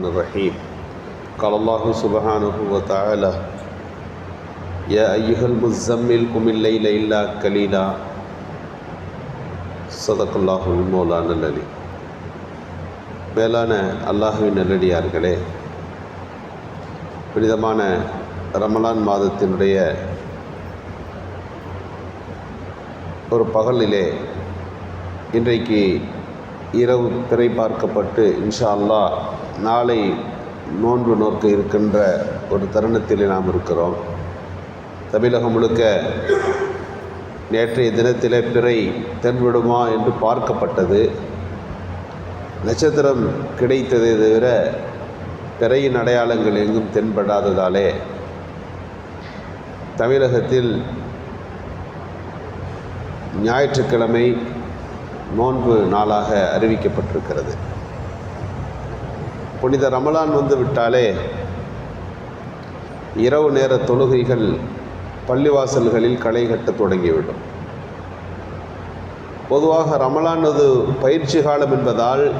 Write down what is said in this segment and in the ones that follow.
الرحمن الرحيم قال الله سبحانه وتعالى يا أيها المزمل قم الليل إلا قليلا صدق الله المولانا العلي மேலான அல்லாஹுவின் நல்லடியார்களே புனிதமான ரமலான் மாதத்தினுடைய ஒரு பகலிலே இன்றைக்கு இரவு திரை பார்க்கப்பட்டு இன்ஷா அல்லாஹ் நாளை நோன்பு நோக்க இருக்கின்ற ஒரு தருணத்தில் நாம் இருக்கிறோம். தமிழகம் முழுக்க நேற்றைய தினத்திலே பிறை தென்விடுமா என்று பார்க்கப்பட்டது. நட்சத்திரம் கிடைத்ததை தவிர பிறையின் அடையாளங்கள் எங்கும் தென்படாததாலே தமிழகத்தில் ஞாயிற்றுக்கிழமை நோன்பு நாளாக அறிவிக்கப்பட்டிருக்கிறது. புனித ரமலான் வந்து விட்டாலே இரவு நேர தொழுகைகள் பள்ளிவாசல்களில் களை கட்ட தொடங்கிவிடும். பொதுவாக ரமலான் அது பயிற்சி காலம் என்பதால்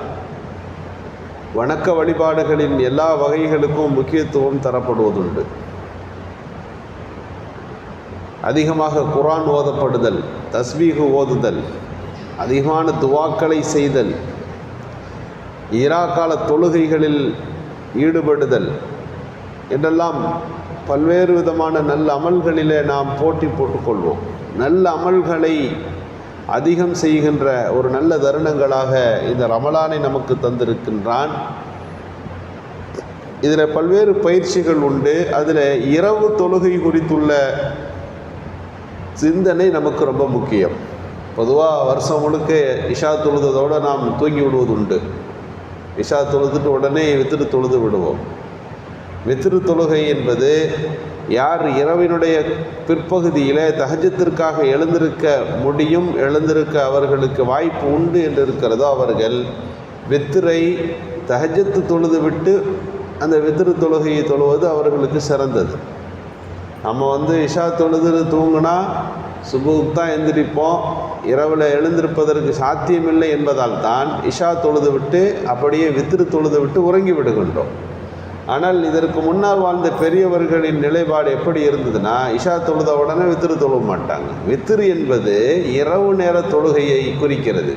வணக்க வழிபாடுகளின் எல்லா வகைகளுக்கும் முக்கியத்துவம் தரப்படுவதுண்டு. அதிகமாக குரான் ஓதப்படுதல் தஸ்மீகு ஓதுதல் அதிகமான துவாக்களை செய்தல் இராக்கால தொழுகைகளில் ஈடுபடுதல் என்றெல்லாம் பல்வேறு விதமான நல்ல அமல்களிலே நாம் போட்டி போட்டுக்கொள்வோம். நல்ல அமல்களை அதிகம் செய்கின்ற ஒரு நல்ல தருணங்களாக இந்த ரமலானை நமக்கு தந்திருக்கின்றான். இதில் பல்வேறு பயிற்சிகள் உண்டு. அதில் இரவு தொழுகை குறித்துள்ள சிந்தனை நமக்கு ரொம்ப முக்கியம். பொதுவாக வருஷம் முழுக்க இஷா தொழுததோடு நாம் தூங்கி விடுவது உண்டு இஷா தொழுதுட்டு உடனே வித்திரு தொழுது விடுவோம். வித்திரு தொழுகை என்பது யார் இரவினுடைய பிற்பகுதியில் தகஜத்திற்காக எழுந்திருக்க முடியும் எழுந்திருக்க அவர்களுக்கு வாய்ப்பு உண்டு என்று இருக்கிறதோ அவர்கள் வித்திரை தகஜத்து தொழுது விட்டு அந்த வித்திரு தொழுகையை தொழுவது அவர்களுக்கு சிறந்தது. நம்ம வந்து இஷா தொழுது தூங்கினா சுபுக்கு தான் எந்திரிப்போம். இரவில் எழுந்திருப்பதற்கு சாத்தியமில்லை என்பதால் தான் இஷா தொழுது விட்டு அப்படியே வித்திரு தொழுது விட்டு உறங்கி விடுகின்றோம். ஆனால் இதற்கு முன்னால் வாழ்ந்த பெரியவர்களின் நிலைப்பாடு எப்படி இருந்ததுன்னா இஷா தொழுத உடனே வித்திரு தொழுவ மாட்டாங்க. வித்திரு என்பது இரவு நேர தொழுகையை குறிக்கிறது.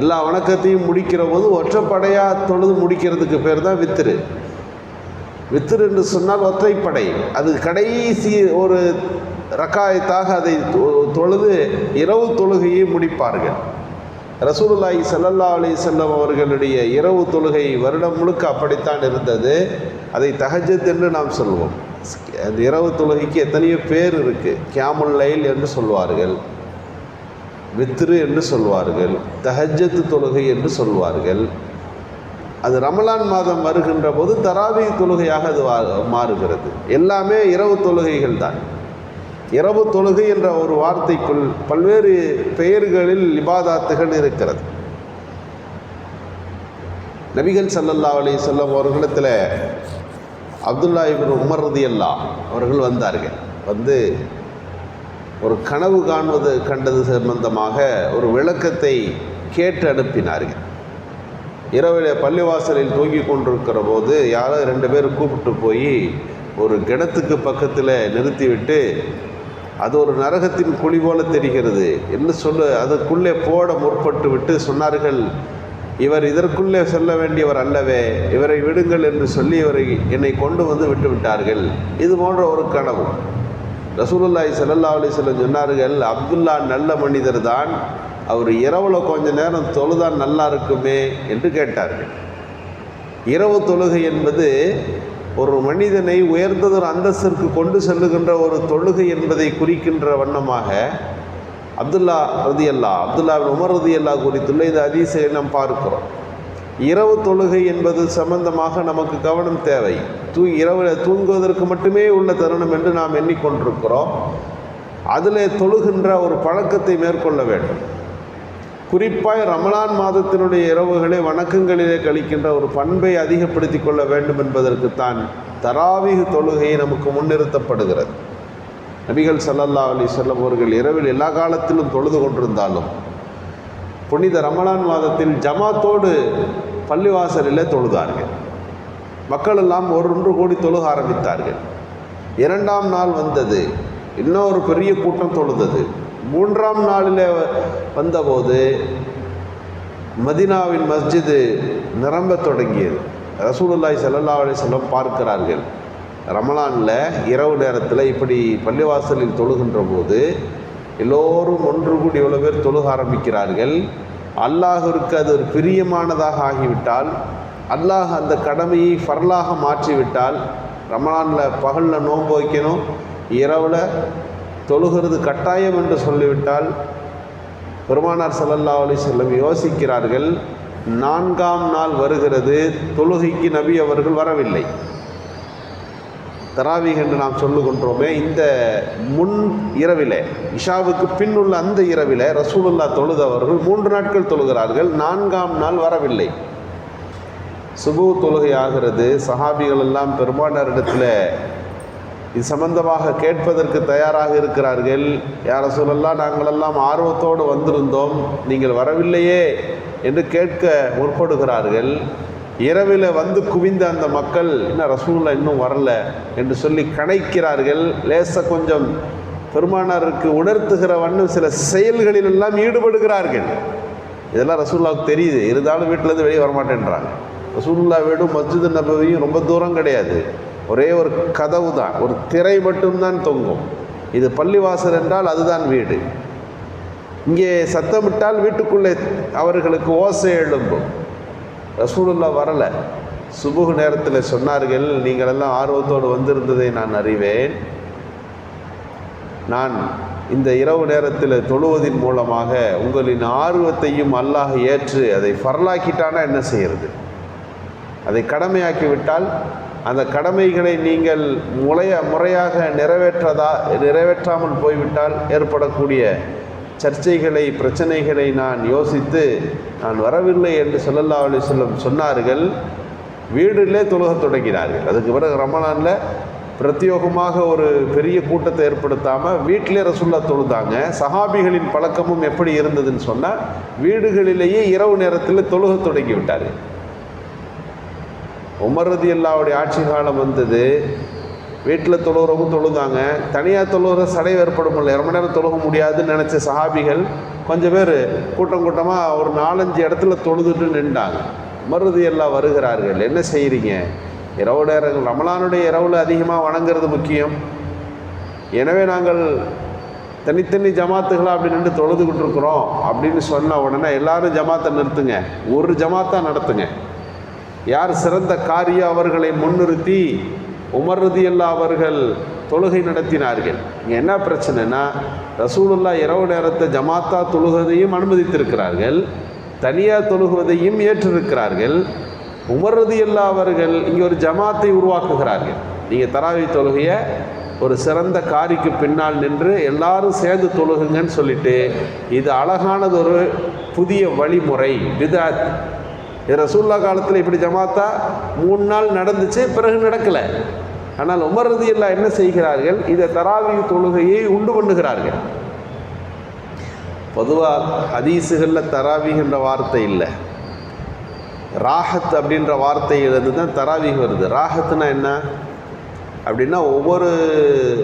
எல்லா வணக்கத்தையும் முடிக்கிற போது ஒற்றைப்படையாக தொழுது முடிக்கிறதுக்கு பேர் தான் வித்திரு வித்திரு என்று சொன்னால் ஒற்றைப்படை. அது கடைசி ஒரு ரக்காயத்தாக அதை தொழுது இரவு தொழுகையை முடிப்பார்கள். ரசூலுல்லாஹி சல்லல்லா அலி செல்லம் அவர்களுடைய இரவு தொழுகை வருடம் முழுக்க அப்படித்தான் இருந்தது. அதை தஹஜத் என்று நாம் சொல்வோம். அந்த இரவு தொழுகைக்கு எத்தனையோ பேர் இருக்குது கியாமுல் லைல் என்று சொல்வார்கள். வித்ரு என்று சொல்வார்கள். தஹஜத்து தொழுகை என்று சொல்வார்கள். அது ரமலான் மாதம் வருகின்ற போது தராவி தொழுகையாக அது மாறுகிறது. எல்லாமே இரவு தொழுகைகள் தான். இரவு தொழுகை என்ற ஒரு வார்த்தைக்குள் பல்வேறு பெயர்களில் இபாதாத்துகள் இருக்கிறது. நபிகள் சல்லல்லா அலி சொல்லம் அவர்களிடத்தில் அப்துல்லா இபின் உமர் ரதி அல்லா அவர்கள் வந்தார்கள். வந்து ஒரு கனவு காண்பது கண்டது சம்பந்தமாக ஒரு விளக்கத்தை கேட்டு அனுப்பினார்கள். இரவில் பள்ளிவாசலில் தூங்கி கொண்டிருக்கிற போது யாரோ ரெண்டு பேர் கூப்பிட்டு போய் ஒரு கிணத்துக்கு பக்கத்தில் நிறுத்திவிட்டு அது ஒரு நரகத்தின் குழி போல தெரிகிறது என்று சொல்ல அதற்குள்ளே போட முற்பட்டு விட்டு சொன்னார்கள் இவர் இதற்குள்ளே செல்ல வேண்டியவர் அல்லவே இவரை விடுங்கள் என்று சொல்லி இவரை என்னை கொண்டு வந்து விட்டு விட்டார்கள். இது போன்ற ஒரு கனவு. ரசூலுல்லாய் சல்லா அலிஸ்லம் சொன்னார்கள் அப்துல்லா நல்ல மனிதர் தான் அவர் இரவில் கொஞ்ச நேரம் தொழுதான் நல்லா இருக்குமே என்று கேட்டார்கள். இரவு தொழுகை என்பது ஒரு மனிதனை உயர்ந்ததொரு அந்தஸ்திற்கு கொண்டு செல்லுகின்ற ஒரு தொழுகை என்பதை குறிக்கின்ற வண்ணமாக அப்துல்லா ரதி அல்லா அப்துல்லா உமர் ரதி அல்லா குறித்துள்ள இந்த அதிசயை நாம் பார்க்கிறோம். இரவு தொழுகை என்பது சம்பந்தமாக நமக்கு கவனம் தேவை. தூ இரவு தூங்குவதற்கு மட்டுமே உள்ள தருணம் என்று நாம் எண்ணிக்கொண்டிருக்கிறோம். அதில் தொழுகின்ற ஒரு பழக்கத்தை மேற்கொள்ள வேண்டும். குறிப்பாய் ரமலான் மாதத்தினுடைய இரவுகளை வணக்கங்களிலே கழிக்கின்ற ஒரு பண்பை அதிகப்படுத்தி கொள்ள வேண்டும் என்பதற்குத்தான் தராவிக தொழுகையை நமக்கு முன்னிறுத்தப்படுகிறது. நபிகள் சல்லல்லா அலி செல்லம் அவர்கள் இரவில் எல்லா காலத்திலும் தொழுது கொண்டிருந்தாலும் புனித ரமலான் மாதத்தில் ஜமாத்தோடு பள்ளிவாசலில் தொழுதார்கள். மக்கள் எல்லாம் ஒன்று கூடி தொழுக ஆரம்பித்தார்கள். இரண்டாம் நாள் வந்தது. இன்னொரு பெரிய கூட்டம் தொழுதது. மூன்றாம் நாளில் வந்தபோது மதினாவின் மஸ்ஜிது நிரம்பத் தொடங்கியது. ரசூலுல்லாய் ஸல்லல்லாஹு அலைஹி பார்க்கிறார்கள். ரமலானில் இரவு நேரத்தில் இப்படி பள்ளிவாசலில் தொழுகின்ற போது எல்லோரும் ஒன்று கூடி இவ்வளோ பேர் தொழுக ஆரம்பிக்கிறார்கள். அல்லாஹிற்கு அது ஒரு பிரியமானதாக ஆகிவிட்டால் அல்லாஹ் அந்த கடமையை ஃபர்லாக மாற்றிவிட்டால் ரமலானில் பகலில் நோன்பு வைக்கணும் இரவில் தொழுகிறது கட்டாயம் என்று சொல்லிவிட்டால் பெருமானார் சல்லல்லா அலி செல்லம் யோசிக்கிறார்கள் நான்காம் நாள் வருகிறது தொழுகைக்கு நபி அவர்கள் வரவில்லை. தராவீக் என்று நாம் சொல்லுகின்றோமே இந்த முன் இரவிலே இஷாவுக்கு பின் உள்ள அந்த இரவிலே ரசூலுல்லா தொழுதவர்கள் மூன்று நாட்கள் தொழுகிறார்கள் நான்காம் நாள் வரவில்லை. சுபு தொழுகை ஆகிறது சஹாபிகள் எல்லாம் பெருமானாரிடத்தில் இது சம்பந்தமாக கேட்பதற்கு தயாராக இருக்கிறார்கள். யார சொல்லலாம் நாங்களெல்லாம் ஆர்வத்தோடு வந்திருந்தோம். நீங்கள் வரவில்லையே என்று கேட்க முற்படுகிறார்கள். இரவில் வந்து குவிந்த அந்த மக்கள் இன்னும் ரசூலா இன்னும் வரல என்று சொல்லி கணைக்கிறார்கள் லேச கொஞ்சம் பெருமானாருக்கு உணர்த்துகிற வண்ணம் சில செயல்களில் எல்லாம் ஈடுபடுகிறார்கள். இதெல்லாம் ரசூல்லாவுக்கு தெரியுது. இருந்தாலும் வீட்டிலேருந்து வெளியே வரமாட்டேன்றாங்க. ரசூல்லா வீடும் மஸ்ஜிது நபவியும் ரொம்ப தூரம் கிடையாது. ஒரே ஒரு கதவு தான். ஒரு திரை மட்டும்தான் தொங்கும். இது பள்ளிவாசல் என்றால் அதுதான் வீடு. இங்கே சத்தமிட்டால் வீட்டுக்குள்ளே அவர்களுக்கு ஓசை எழும்பும். ரசூலுல்லா வரலை. சுபுகு நேரத்தில் சொன்னார்கள் நீங்கள் எல்லாம் ஆர்வத்தோடு வந்திருந்ததை நான் அறிவேன். நான் இந்த இரவு நேரத்தில் தொழுவதின் மூலமாக உங்களின் ஆர்வத்தையும் அல்லாஹ் ஏற்று அதை ஃபர்லாக்கிட்டானா என்ன செய்கிறது அதை கடமையாக்கி விட்டால் அந்த கடமைகளை நீங்கள் முறைய முறையாக நிறைவேற்றதா நிறைவேற்றாமல் போய்விட்டால் ஏற்படக்கூடிய சர்ச்சைகளை பிரச்சனைகளை நான் யோசித்து நான் வரவில்லை என்று சொல்லல்லா அலி வஸல்லம் சொன்னார்கள். வீடுலே தொழுகத் தொடங்கினார்கள். அதுக்கு பிறகு ரமலானில் பிரத்யோகமாக ஒரு பெரிய கூட்டத்தை ஏற்படுத்தாமல் வீட்டிலே ரசுல்லா தொழுதாங்க. சஹாபிகளின் பழக்கமும் எப்படி இருந்ததுன்னு சொன்னால் வீடுகளிலேயே இரவு நேரத்தில் தொழுகத் தொடங்கி விட்டார்கள் உமரதி அல்லாவுடைய ஆட்சி காலம் வந்தது. வீட்டில் தொழுகிறவங்க தொழுதாங்க. தனியாக தொழுகிற சடை ஏற்படும் இல்லை ரொம்ப நேரம் தொழுக முடியாதுன்னு நினச்ச சஹாபிகள் கொஞ்சம் பேர் கூட்டம் கூட்டமாக ஒரு நாலஞ்சு இடத்துல தொழுதுட்டு நின்றாங்க. உமரதி அல்லா வருகிறார்கள். என்ன செய்கிறீங்க இரவு நேரங்கள் ரமலானுடைய இரவில் அதிகமாக வணங்குறது முக்கியம். எனவே நாங்கள் தனித்தனி ஜமாத்துகளாக அப்படி நின்று தொழுதுகிட்டு இருக்கிறோம் அப்படின்னு சொன்ன உடனே எல்லாரும் ஜமாத்தை நிறுத்துங்க. ஒரு ஜமாத்தாக நடத்துங்க. யார் சிறந்த காரிய அவர்களை முன்னிறுத்தி உமர் ரதியல்லா அவர்கள் தொழுகை நடத்தினார்கள்? இங்கே என்ன பிரச்சனைனா ரசூலுல்லா இரவு நேரத்தை ஜமாத்தா தொழுகதையும் அனுமதித்திருக்கிறார்கள் தனியாக தொழுகுவதையும் ஏற்றிருக்கிறார்கள். உமர் ரதியல்லா அவர்கள் இங்கே ஒரு ஜமாத்தை உருவாக்குகிறார்கள். நீங்கள் தராவி தொழுகையை ஒரு சிறந்த காரிக்கு பின்னால் நின்று எல்லாரும் சேர்ந்து தொழுகுங்கன்னு சொல்லிட்டு இது அழகானது ஒரு புதிய வழிமுறை விதாத் ரசூல்லா காலத்தில் இப்படி ஜமாத்தா மூணு நாள் நடந்துச்சு பிறகு நடக்கலை. ஆனால் உமர் ரதியல்லா என்ன செய்கிறார்கள்? இதை தராவி தொழுகையை உண்டு பண்ணுகிறார்கள். பொதுவாக ஹதீஸுகளில் தராவிகின்ற வார்த்தை இல்லை. ராஹத் அப்படின்ற வார்த்தையிலிருந்து தான் தராவிக வருது. ராஹத்துனா என்ன? அப்படின்னா ஒவ்வொரு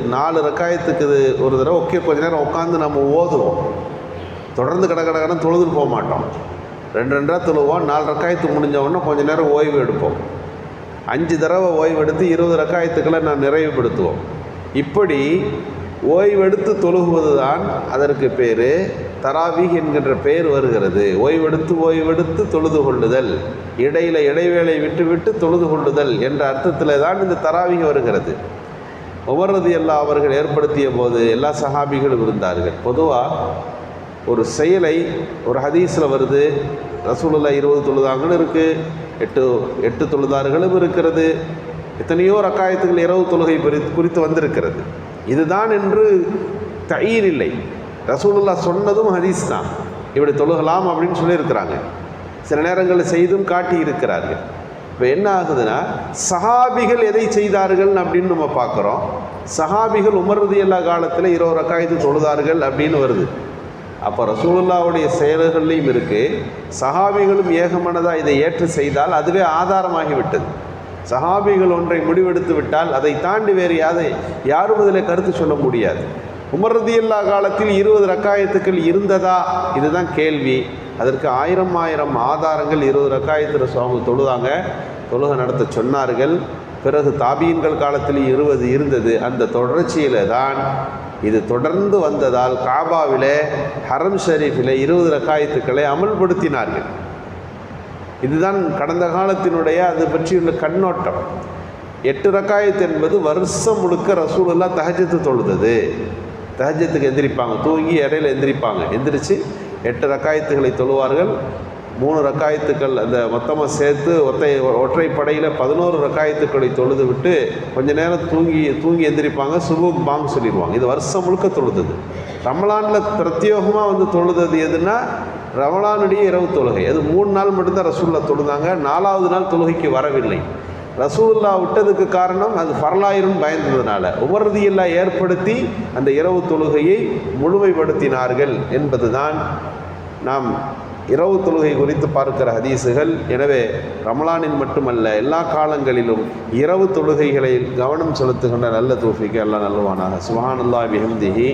நாலு ரக்காயத்துக்கு இது ஒரு தடவை ஓகே கொஞ்ச நேரம் உட்காந்து நம்ம ஓதுவோம். தொடர்ந்து கடை கடை கடன் தொழுதுன்னு போக மாட்டோம். ரெண்டு ரெண்டாக தொழுவோம் நாலு ரக்காயத்து முடிஞ்ச கொஞ்சம் கொஞ்ச நேரம் ஓய்வு எடுப்போம். அஞ்சு தடவை ஓய்வு எடுத்து இருபது ரக்காயத்துக்களை நான் நிறைவுபடுத்துவோம். இப்படி ஓய்வெடுத்து தொழுகுவது தான் அதற்கு பேர் தராவீஹ் என்கின்ற பெயர் வருகிறது. ஓய்வெடுத்து ஓய்வெடுத்து தொழுது கொள்ளுதல். இடையில இடைவேளை விட்டு விட்டு தொழுது கொள்ளுதல் என்ற அர்த்தத்தில் தான் இந்த தராவீக வருகிறது. உமர்றது எல்லா அவர்கள் ஏற்படுத்திய போது எல்லா சஹாபிகளும் இருந்தார்கள். பொதுவாக ஒரு செயலை ஒரு ஹதீஸில் வருது ரசூலுல்லா இருபது தொழுதாங்களும் இருக்குது எட்டு எட்டு தொழுதார்களும் இருக்கிறது எத்தனையோ ரக்காயத்துகள் இரவு தொழுகை குறித்து குறித்து வந்திருக்கிறது. இதுதான் என்று தயிர் இல்லை. ரசூலுல்லா சொன்னதும் ஹதீஸ் தான். இப்படி தொழுகலாம் அப்படின்னு சொல்லியிருக்கிறாங்க. சில நேரங்களில் செய்தும் காட்டி இருக்கிறார்கள் இப்போ என்ன ஆகுதுன்னா சஹாபிகள் எதை செய்தார்கள் அப்படின்னு நம்ம பார்க்குறோம். சஹாபிகள் உமர்றது எல்லா காலத்தில் இருபது ரக்காயத்து தொழுதார்கள் அப்படின்னு வருது. அப்போ ரசூலுல்லாவுடைய செயல்கள்லையும் இருக்குது சஹாபிகளும் ஏகமனதாக இதை ஏற்று செய்தால் அதுவே ஆதாரமாகிவிட்டது. சஹாபிகள் ஒன்றை முடிவெடுத்து விட்டால் அதை தாண்டி வேறு யாதை யாரும் இதில் கருத்து சொல்ல முடியாது. உமர்ரதியில்லா காலத்தில் இருபது ரக்காயத்துக்கள் இருந்ததா? இதுதான் கேள்வி. அதற்கு ஆயிரம் ஆயிரம் ஆதாரங்கள் இருபது ரக்காயத்தில் சுவாமி தொழுதாங்க. தொழுகை நடத்த சொன்னார்கள். பிறகு தாபியன்கள் காலத்தில் இருபது இருந்தது. அந்த தொடர்ச்சியில் தான் இது தொடர்ந்து வந்ததால் காபாவிலே ஹரம் ஷரீஃபில் இருபது ரக்காயத்துக்களை அமல்படுத்தினார்கள். இதுதான் கடந்த காலத்தினுடைய அது பற்றியுள்ள கண்ணோட்டம். எட்டு ரக்காயத்து என்பது வருஷம் முழுக்க ரசூலெல்லாம் தஹஜத்து தொழுதது. தஹஜத்துக்கு எந்திரிப்பாங்க. தூங்கி இடையில எந்திரிப்பாங்க. எந்திரிச்சு எட்டு ரக்காயத்துகளை தொழுவார்கள். மூணு ரக்காயத்துக்கள் அந்த மொத்தமாக சேர்த்து ஒற்றை ஒற்றை படையில் பதினோரு ரக்காயத்துக்களை தொழுது விட்டு கொஞ்ச நேரம் தூங்கி தூங்கி எந்திரிப்பாங்க சுபு பாங் சொல்லிடுவாங்க. இது வருஷம் முழுக்க தொழுதது. ரமலானில் பிரத்யேகமாக வந்து தொழுதது எதுனா ரமலானுடைய இரவு தொழுகை. அது மூணு நாள் மட்டும்தான் ரசூல்லா தொழுதாங்க. நாலாவது நாள் தொழுகைக்கு வரவில்லை. ரசூல்லா விட்டதுக்கு காரணம் அது ஃபரலாயிரும் பயந்ததுனால. உமர்தியெல்லாம் ஏற்படுத்தி அந்த இரவு தொழுகையை முழுமைப்படுத்தினார்கள் என்பதுதான் நாம் இரவு தொழுகை குறித்து பார்க்கிற ஹதீஸுகள் எனவே ரமலானின் மட்டுமல்ல எல்லா காலங்களிலும் இரவு தொழுகைகளில் கவனம் செலுத்துகின்ற நல்ல தூஃபிக்கு எல்லாம் நல்லவானாக சுபஹானல்லாஹி பிஹம்திஹி